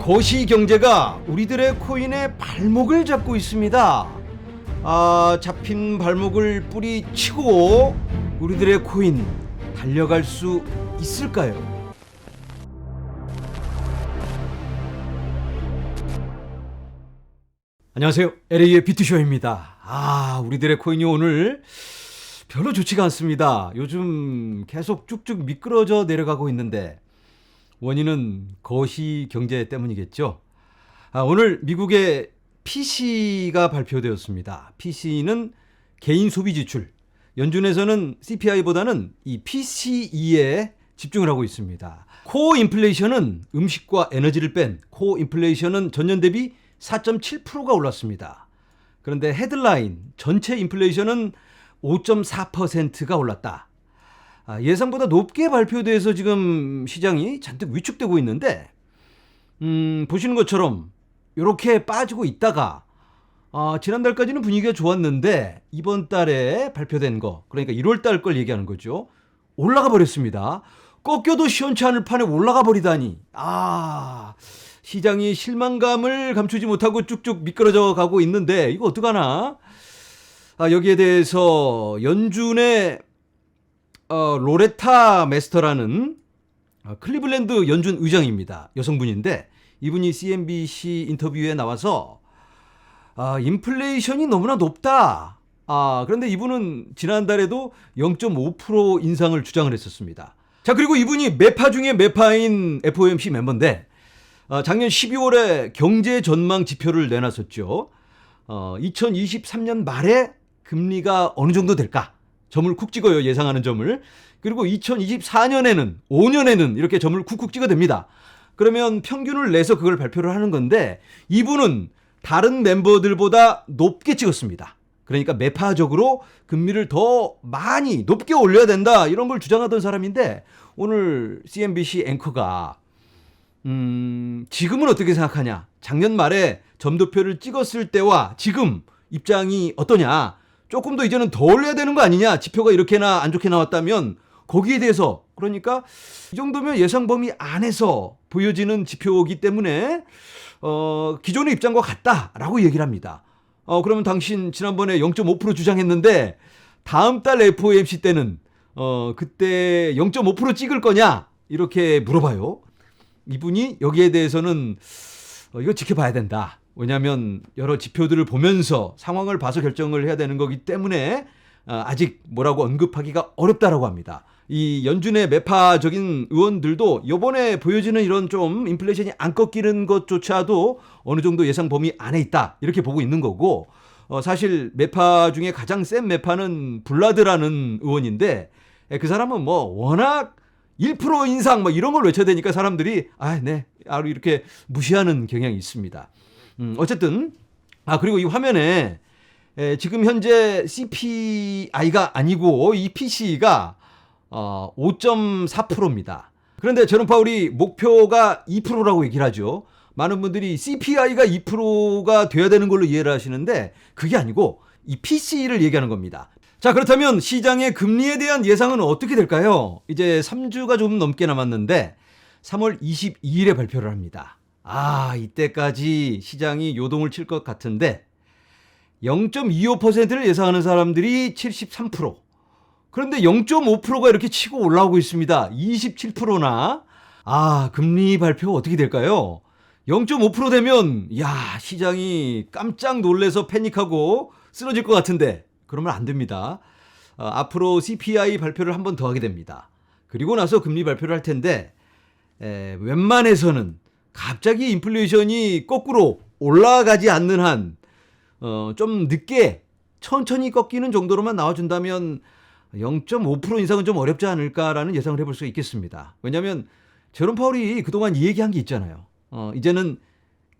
거시 경제가 우리들의 코인의 발목을 잡고 있습니다. 아, 잡힌 발목을 뿌리치고 우리들의 코인 달려갈 수 있을까요? 안녕하세요. LA의 비트쇼입니다. 아, 우리들의 코인이 오늘 별로 좋지가 않습니다. 요즘 계속 쭉쭉 미끄러져 내려가고 있는데 원인은 거시 경제 때문이겠죠. 아, 오늘 미국의 PC가 발표되었습니다. PC는 개인 소비 지출. 연준에서는 CPI보다는 이 PCE에 집중을 하고 있습니다. 코어 인플레이션은 음식과 에너지를 뺀 코어 인플레이션은 전년 대비 4.7%가 올랐습니다. 그런데 헤드라인 전체 인플레이션은 5.4%가 올랐다. 아, 예상보다 높게 발표돼서 지금 시장이 잔뜩 위축되고 있는데, 음, 보시는 것처럼 이렇게 빠지고 있다가 아, 지난달까지는 분위기가 좋았는데 이번 달에 발표된 거, 그러니까 1월 달 걸 얘기하는 거죠. 올라가 버렸습니다. 꺾여도 시원치 않을 판에 올라가 버리다니. 아, 시장이 실망감을 감추지 못하고 쭉쭉 미끄러져 가고 있는데 이거 어떡하나? 아, 여기에 대해서 연준의 어, 로레타 메스터라는 어, 클리블랜드 연준 의장입니다. 여성분인데 이분이 CNBC 인터뷰에 나와서 아, 인플레이션이 너무나 높다. 아, 그런데 이분은 지난달에도 0.5% 인상을 주장을 했었습니다. 자, 그리고 이분이 매파 중에 매파인 FOMC 멤버인데 어, 작년 12월에 경제 전망 지표를 내놨었죠. 어, 2023년 말에 금리가 어느 정도 될까? 점을 쿡 찍어요. 예상하는 점을. 그리고 2024년에는 5년에는 이렇게 점을 쿡쿡 찍어댑니다. 그러면 평균을 내서 그걸 발표를 하는 건데 이분은 다른 멤버들보다 높게 찍었습니다. 그러니까 매파적으로 금리를 더 많이 높게 올려야 된다 이런 걸 주장하던 사람인데 오늘 CNBC 앵커가 음, 지금은 어떻게 생각하냐? 작년 말에 점도표를 찍었을 때와 지금 입장이 어떠냐? 조금 더 이제는 더 올려야 되는 거 아니냐? 지표가 이렇게나 안 좋게 나왔다면 거기에 대해서 그러니까 이 정도면 예상 범위 안에서 보여지는 지표이기 때문에 어, 기존의 입장과 같다라고 얘기를 합니다. 어, 그러면 당신 지난번에 0.5% 주장했는데 다음 달 FOMC 때는 어, 그때 0.5% 찍을 거냐? 이렇게 물어봐요. 이분이 여기에 대해서는 어, 이거 지켜봐야 된다. 왜냐하면 여러 지표들을 보면서 상황을 봐서 결정을 해야 되는 거기 때문에 어, 아직 뭐라고 언급하기가 어렵다라고 합니다. 이 연준의 매파적인 의원들도 이번에 보여지는 이런 좀 인플레이션이 안 꺾이는 것조차도 어느 정도 예상 범위 안에 있다 이렇게 보고 있는 거고 어, 사실 매파 중에 가장 센 매파는 블라드라는 의원인데 에, 그 사람은 뭐 워낙 1% 인상 뭐 이런 걸 외쳐야 되니까 사람들이 아, 네. 아루 이렇게 무시하는 경향이 있습니다. 음, 어쨌든 아 그리고 이 화면에 에, 지금 현재 CPI가 아니고 이 PC가 어, 5.4%입니다. 그런데 제롬 파울이 목표가 2%라고 얘기를 하죠. 많은 분들이 CPI가 2%가 돼야 되는 걸로 이해를 하시는데 그게 아니고 이 PC를 얘기하는 겁니다. 자, 그렇다면 시장의 금리에 대한 예상은 어떻게 될까요? 이제 3주가 좀 넘게 남았는데 3월 22일에 발표를 합니다. 아, 이때까지 시장이 요동을 칠 것 같은데 0.25%를 예상하는 사람들이 73%. 그런데 0.5%가 이렇게 치고 올라오고 있습니다. 27%나. 아, 금리 발표 어떻게 될까요? 0.5% 되면, 야, 시장이 깜짝 놀래서 패닉하고 쓰러질 것 같은데, 그러면 안 됩니다. 어, 앞으로 CPI 발표를 한 번 더 하게 됩니다. 그리고 나서 금리 발표를 할 텐데, 에, 웬만해서는 갑자기 인플레이션이 거꾸로 올라가지 않는 한, 어, 좀 늦게 천천히 꺾이는 정도로만 나와준다면 0.5% 인상은 좀 어렵지 않을까라는 예상을 해볼 수 있겠습니다. 왜냐하면 제롬 파울이 그동안 이 얘기한 게 있잖아요. 어, 이제는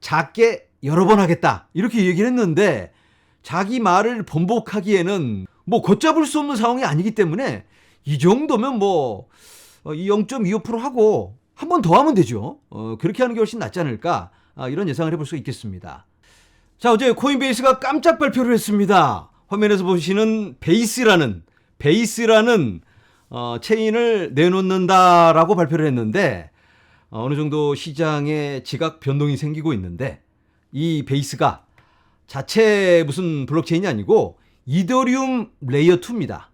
작게 여러 번 하겠다 이렇게 얘기를 했는데 자기 말을 번복하기에는 뭐 걷잡을 수 없는 상황이 아니기 때문에 이 정도면 뭐 어, 이0.25% 하고 한 번 더 하면 되죠. 어, 그렇게 하는 게 훨씬 낫지 않을까 아, 이런 예상을 해볼 수 있겠습니다. 자 어제 코인베이스가 깜짝 발표를 했습니다. 화면에서 보시는 베이스라는 베이스라는 어, 체인을 내놓는다라고 발표를 했는데 어, 어느 정도 시장에 지각 변동이 생기고 있는데 이 베이스가 자체 무슨 블록체인이 아니고 이더리움 레이어 2입니다.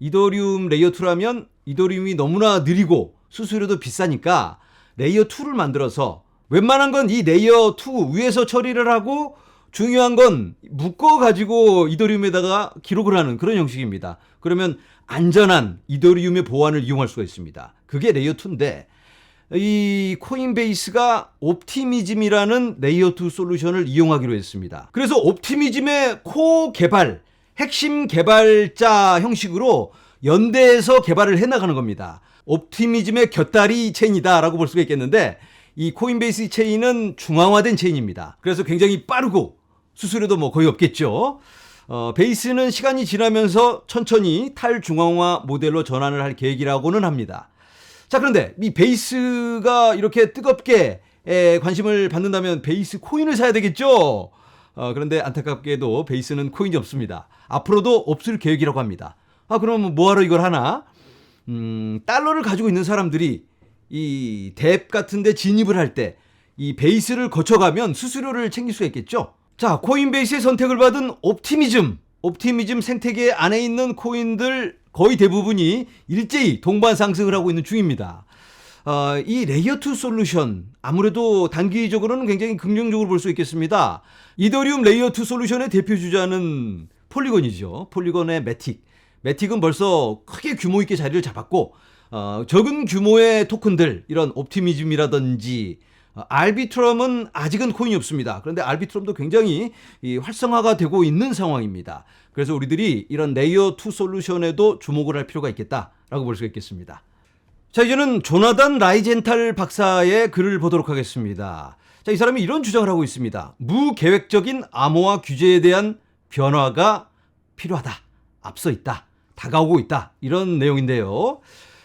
이더리움 레이어 2라면 이더리움이 너무나 느리고 수수료도 비싸니까 레이어 2를 만들어서 웬만한 건 이 레이어 2 위에서 처리를 하고 중요한 건 묶어 가지고 이더리움에다가 기록을 하는 그런 형식입니다. 그러면 안전한 이더리움의 보안을 이용할 수가 있습니다. 그게 레이어 2인데 이 코인베이스가 옵티미즘이라는 레이어 2 솔루션을 이용하기로 했습니다. 그래서 옵티미즘의 코 개발, 핵심 개발자 형식으로 연대해서 개발을 해 나가는 겁니다. 옵티미즘의 곁다리 체인이다라고 볼 수가 있겠는데 이 코인베이스 체인은 중앙화된 체인입니다. 그래서 굉장히 빠르고 수수료도 뭐 거의 없겠죠. 어, 베이스는 시간이 지나면서 천천히 탈중앙화 모델로 전환을 할 계획이라고는 합니다. 자, 그런데 이 베이스가 이렇게 뜨겁게 에, 관심을 받는다면 베이스 코인을 사야 되겠죠? 어, 그런데 안타깝게도 베이스는 코인이 없습니다. 앞으로도 없을 계획이라고 합니다. 아, 그럼 뭐하러 이걸 하나? 음, 달러를 가지고 있는 사람들이 이뎁 같은데 진입을 할 때 이 베이스를 거쳐가면 수수료를 챙길 수가 있겠죠? 자, 코인베이스의 선택을 받은 옵티미즘, 옵티미즘 생태계 안에 있는 코인들 거의 대부분이 일제히 동반 상승을 하고 있는 중입니다. 어, 이 레이어 2 솔루션 아무래도 단기적으로는 굉장히 긍정적으로 볼 수 있겠습니다. 이더리움 레이어 2 솔루션의 대표 주자는 폴리곤이죠. 폴리곤의 매틱. 매틱은 벌써 크게 규모 있게 자리를 잡았고 어, 적은 규모의 토큰들 이런 옵티미즘이라든지 어, 알비트럼은 아직은 코인이 없습니다. 그런데 알비트럼도 굉장히 이 활성화가 되고 있는 상황입니다. 그래서 우리들이 이런 레이어 2 솔루션에도 주목을 할 필요가 있겠다라고 볼 수가 있겠습니다. 자, 이제는 조나단 라이젠탈 박사의 글을 보도록 하겠습니다. 자, 이 사람이 이런 주장을 하고 있습니다. 무계획적인 암호화 규제에 대한 변화가 필요하다. 앞서 있다. 다가오고 있다. 이런 내용인데요.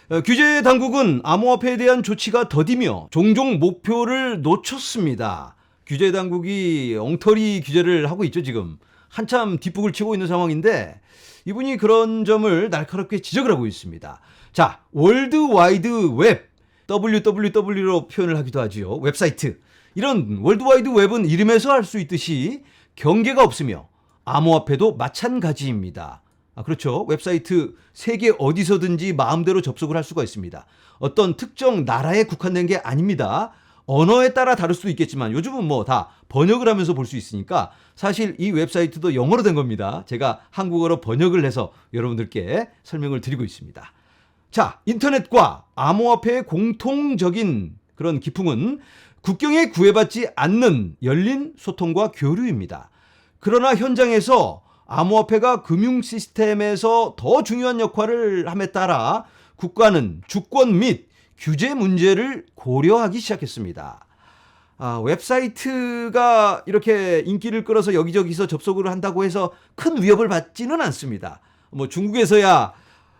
어, 규제 당국은 암호화폐에 대한 조치가 더디며 종종 목표를 놓쳤습니다. 규제 당국이 엉터리 규제를 하고 있죠, 지금. 한참 뒷북을 치고 있는 상황인데 이분이 그런 점을 날카롭게 지적을 하고 있습니다. 자, 월드 와이드 웹, WWW로 표현을 하기도 하지요. 웹사이트. 이런 월드 와이드 웹은 이름에서 알 수 있듯이 경계가 없으며 암호화폐도 마찬가지입니다. 아, 그렇죠. 웹사이트 세계 어디서든지 마음대로 접속을 할 수가 있습니다. 어떤 특정 나라에 국한된 게 아닙니다. 언어에 따라 다를 수도 있겠지만 요즘은 뭐 다 번역을 하면서 볼 수 있으니까 사실 이 웹사이트도 영어로 된 겁니다. 제가 한국어로 번역을 해서 여러분들께 설명을 드리고 있습니다. 자, 인터넷과 암호화폐의 공통적인 그런 기풍은 국경에 구애받지 않는 열린 소통과 교류입니다. 그러나 현장에서 암호화폐가 금융 시스템에서 더 중요한 역할을 함에 따라 국가는 주권 및 규제 문제를 고려하기 시작했습니다. 아, 웹사이트가 이렇게 인기를 끌어서 여기저기서 접속을 한다고 해서 큰 위협을 받지는 않습니다. 뭐 중국에서야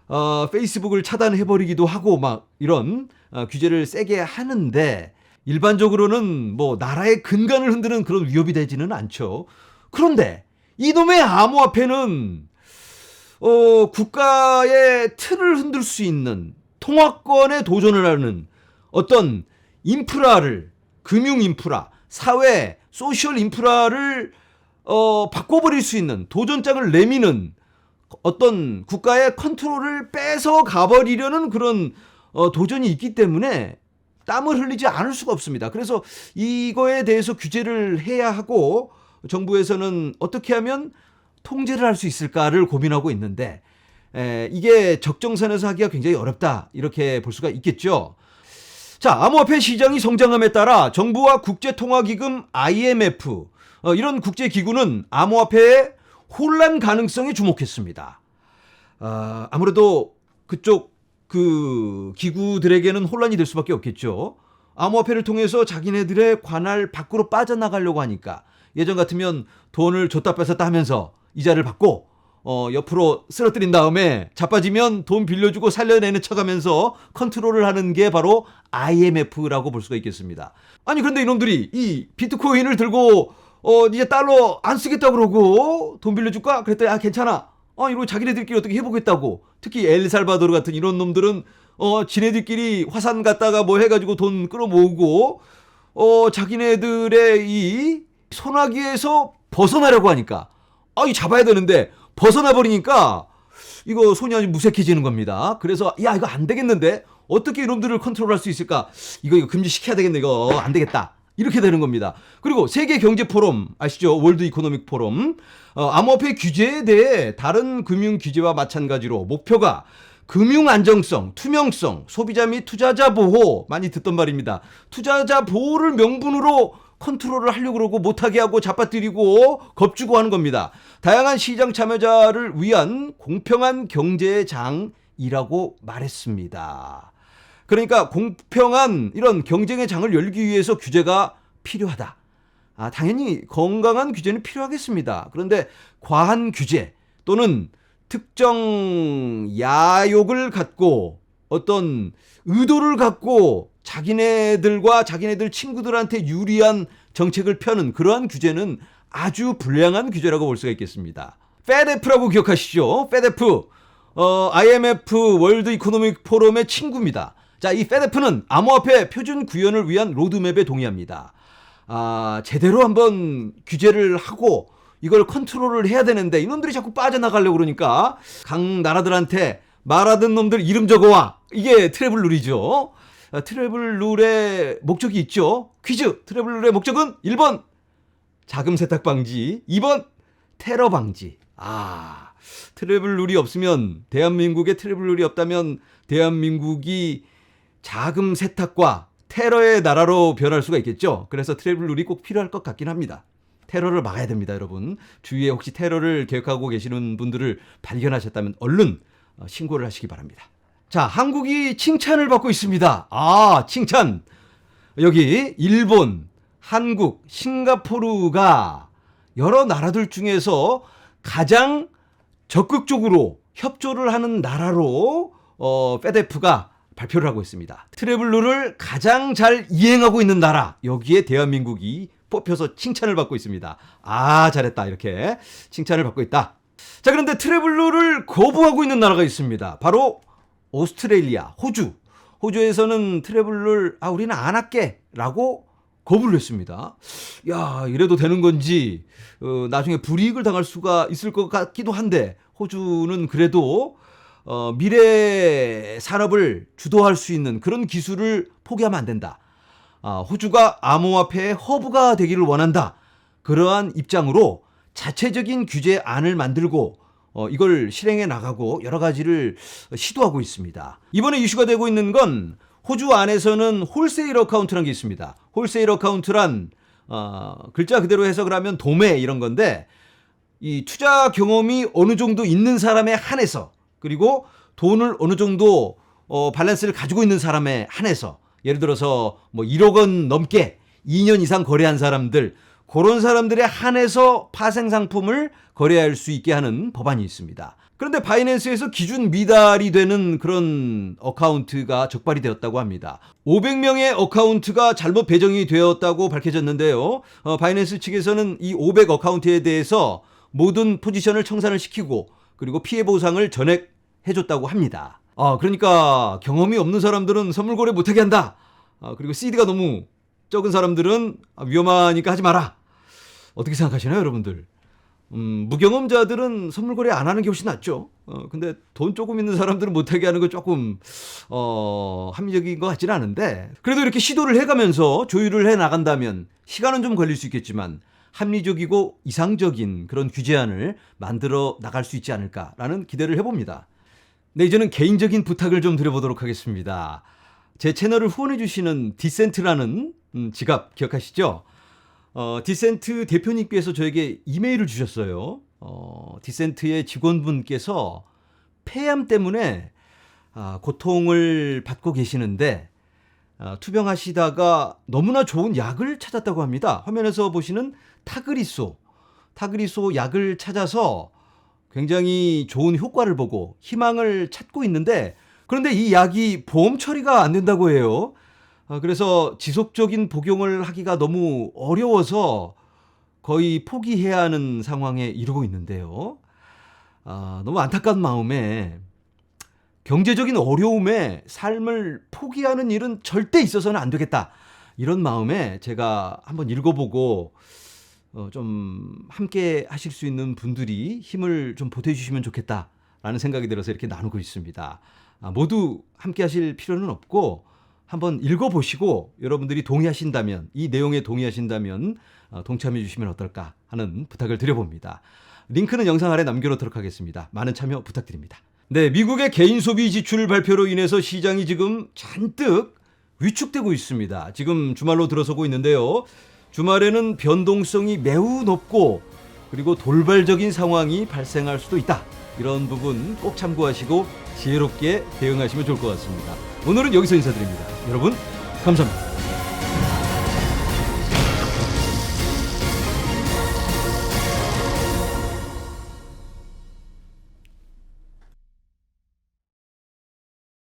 어, 페이스북을 차단해버리기도 하고 막 이런 어, 규제를 세게 하는데 일반적으로는 뭐 나라의 근간을 흔드는 그런 위협이 되지는 않죠. 그런데 이놈의 암호화폐는 어, 국가의 틀을 흔들 수 있는 통화권에 도전을 하는 어떤 인프라를 금융 인프라, 사회, 소셜 인프라를 어, 바꿔버릴 수 있는 도전장을 내미는 어떤 국가의 컨트롤을 뺏어 가버리려는 그런 어, 도전이 있기 때문에 땀을 흘리지 않을 수가 없습니다. 그래서 이거에 대해서 규제를 해야 하고 정부에서는 어떻게 하면 통제를 할 수 있을까를 고민하고 있는데 에, 이게 적정선에서 하기가 굉장히 어렵다 이렇게 볼 수가 있겠죠. 자, 암호화폐 시장이 성장함에 따라 정부와 국제통화기금 IMF 어, 이런 국제기구는 암호화폐의 혼란 가능성에 주목했습니다. 아, 아무래도 그쪽 그 기구들에게는 혼란이 될 수밖에 없겠죠. 암호화폐를 통해서 자기네들의 관할 밖으로 빠져나가려고 하니까 예전 같으면 돈을 줬다 뺏었다 하면서 이자를 받고 어, 옆으로 쓰러뜨린 다음에 자빠지면 돈 빌려주고 살려내는 척하면서 컨트롤을 하는 게 바로 IMF라고 볼 수가 있겠습니다. 아니 그런데 이놈들이 이 비트코인을 들고 어 이제 달러 안 쓰겠다 그러고 돈 빌려줄까? 그랬더니 아 괜찮아. 아 이러고 자기네들끼리 어떻게 해보겠다고. 특히 엘살바도르 같은 이런 놈들은 어, 지네들끼리 화산 갔다가 뭐 해가지고 돈 끌어모으고, 어, 자기네들의 이 소나기에서 벗어나려고 하니까, 아, 이 잡아야 되는데, 벗어나 버리니까, 이거 손이 아주 무색해지는 겁니다. 그래서, 야, 이거 안 되겠는데? 어떻게 이놈들을 컨트롤할 수 있을까? 이거, 이거 금지시켜야 되겠네, 이거. 안 되겠다. 이렇게 되는 겁니다. 그리고 세계 경제 포럼 아시죠? 월드 이코노믹 포럼 어, 암호화폐 규제에 대해 다른 금융 규제와 마찬가지로 목표가 금융 안정성, 투명성, 소비자 및 투자자 보호 많이 듣던 말입니다. 투자자 보호를 명분으로 컨트롤을 하려고 그러고 못하게 하고 잡아뜨리고 겁주고 하는 겁니다. 다양한 시장 참여자를 위한 공평한 경제의 장이라고 말했습니다. 그러니까 공평한 이런 경쟁의 장을 열기 위해서 규제가 필요하다. 아, 당연히 건강한 규제는 필요하겠습니다. 그런데 과한 규제 또는 특정 야욕을 갖고 어떤 의도를 갖고 자기네들과 자기네들 친구들한테 유리한 정책을 펴는 그러한 규제는 아주 불량한 규제라고 볼 수가 있겠습니다. 페데프라고 기억하시죠? 페데프. 어, IMF 월드 이코노믹 포럼의 친구입니다. 자, 이 페데프는 암호화폐 표준 구현을 위한 로드맵에 동의합니다. 아, 제대로 한번 규제를 하고 이걸 컨트롤을 해야 되는데 이놈들이 자꾸 빠져나가려고 그러니까 각 나라들한테 말하던 놈들 이름 적어와. 이게 트래블 룰이죠. 아, 트래블 룰의 목적이 있죠. 퀴즈. 트래블 룰의 목적은 1번 자금 세탁 방지, 2번 테러 방지. 아, 트래블 룰이 없으면 대한민국에 트래블 룰이 없다면 대한민국이 자금 세탁과 테러의 나라로 변할 수가 있겠죠. 그래서 트래블 룰이 꼭 필요할 것 같긴 합니다. 테러를 막아야 됩니다, 여러분. 주위에 혹시 테러를 계획하고 계시는 분들을 발견하셨다면 얼른 어, 신고를 하시기 바랍니다. 자, 한국이 칭찬을 받고 있습니다. 아, 칭찬. 여기 일본, 한국, 싱가포르가 여러 나라들 중에서 가장 적극적으로 협조를 하는 나라로 어, 페데프가 발표를 하고 있습니다. 트래블룰을 가장 잘 이행하고 있는 나라 여기에 대한민국이 뽑혀서 칭찬을 받고 있습니다. 아 잘했다 이렇게 칭찬을 받고 있다. 자 그런데 트래블룰을 거부하고 있는 나라가 있습니다. 바로 오스트레일리아, 호주. 호주에서는 트래블룰 아 우리는 안 할게라고 거부를 했습니다. 야 이래도 되는 건지 어, 나중에 불이익을 당할 수가 있을 것 같기도 한데 호주는 그래도 어, 미래 산업을 주도할 수 있는 그런 기술을 포기하면 안 된다. 아, 호주가 암호화폐의 허브가 되기를 원한다. 그러한 입장으로 자체적인 규제안을 만들고 어, 이걸 실행해 나가고 여러 가지를 시도하고 있습니다. 이번에 이슈가 되고 있는 건 호주 안에서는 홀세일 어카운트라는 게 있습니다. 홀세일 어카운트란 어, 글자 그대로 해석을 하면 도매 이런 건데 이 투자 경험이 어느 정도 있는 사람에 한해서 그리고 돈을 어느 정도 어, 밸런스를 가지고 있는 사람에 한해서 예를 들어서 뭐 1억 원 넘게 2년 이상 거래한 사람들 그런 사람들에 한해서 파생 상품을 거래할 수 있게 하는 법안이 있습니다. 그런데 바이낸스에서 기준 미달이 되는 그런 어카운트가 적발이 되었다고 합니다. 500명의 어카운트가 잘못 배정이 되었다고 밝혀졌는데요. 어, 바이낸스 측에서는 이 500 어카운트에 대해서 모든 포지션을 청산을 시키고 그리고 피해 보상을 전액 해줬다고 합니다. 아, 그러니까 경험이 없는 사람들은 선물 거래 못하게 한다. 아, 그리고 CD가 너무 적은 사람들은 아, 위험하니까 하지 마라. 어떻게 생각하시나요, 여러분들? 음, 무경험자들은 선물 거래 안 하는 게 훨씬 낫죠. 어, 근데 돈 조금 있는 사람들은 못하게 하는 건 조금, 어, 합리적인 것 같지는 않은데, 그래도 이렇게 시도를 해가면서 조율을 해 나간다면, 시간은 좀 걸릴 수 있겠지만, 합리적이고 이상적인 그런 규제안을 만들어 나갈 수 있지 않을까라는 기대를 해봅니다. 네, 이제는 개인적인 부탁을 좀 드려보도록 하겠습니다. 제 채널을 후원해주시는 디센트라는 음, 지갑 기억하시죠? 어, 디센트 대표님께서 저에게 이메일을 주셨어요. 어, 디센트의 직원분께서 폐암 때문에 아, 고통을 받고 계시는데 아, 투병하시다가 너무나 좋은 약을 찾았다고 합니다. 화면에서 보시는 타그리소, 타그리소 약을 찾아서 굉장히 좋은 효과를 보고 희망을 찾고 있는데 그런데 이 약이 보험 처리가 안 된다고 해요. 아, 그래서 지속적인 복용을 하기가 너무 어려워서 거의 포기해야 하는 상황에 이르고 있는데요. 아, 너무 안타까운 마음에 경제적인 어려움에 삶을 포기하는 일은 절대 있어서는 안 되겠다. 이런 마음에 제가 한번 읽어보고 어, 좀 함께 하실 수 있는 분들이 힘을 좀 보태주시면 좋겠다라는 생각이 들어서 이렇게 나누고 있습니다. 아, 모두 함께 하실 필요는 없고 한번 읽어보시고 여러분들이 동의하신다면 이 내용에 동의하신다면 어, 동참해 주시면 어떨까 하는 부탁을 드려봅니다. 링크는 영상 아래 남겨놓도록 하겠습니다. 많은 참여 부탁드립니다. 네, 미국의 개인 소비 지출 발표로 인해서 시장이 지금 잔뜩 위축되고 있습니다. 지금 주말로 들어서고 있는데요. 주말에는 변동성이 매우 높고 그리고 돌발적인 상황이 발생할 수도 있다. 이런 부분 꼭 참고하시고 지혜롭게 대응하시면 좋을 것 같습니다. 오늘은 여기서 인사드립니다. 여러분, 감사합니다.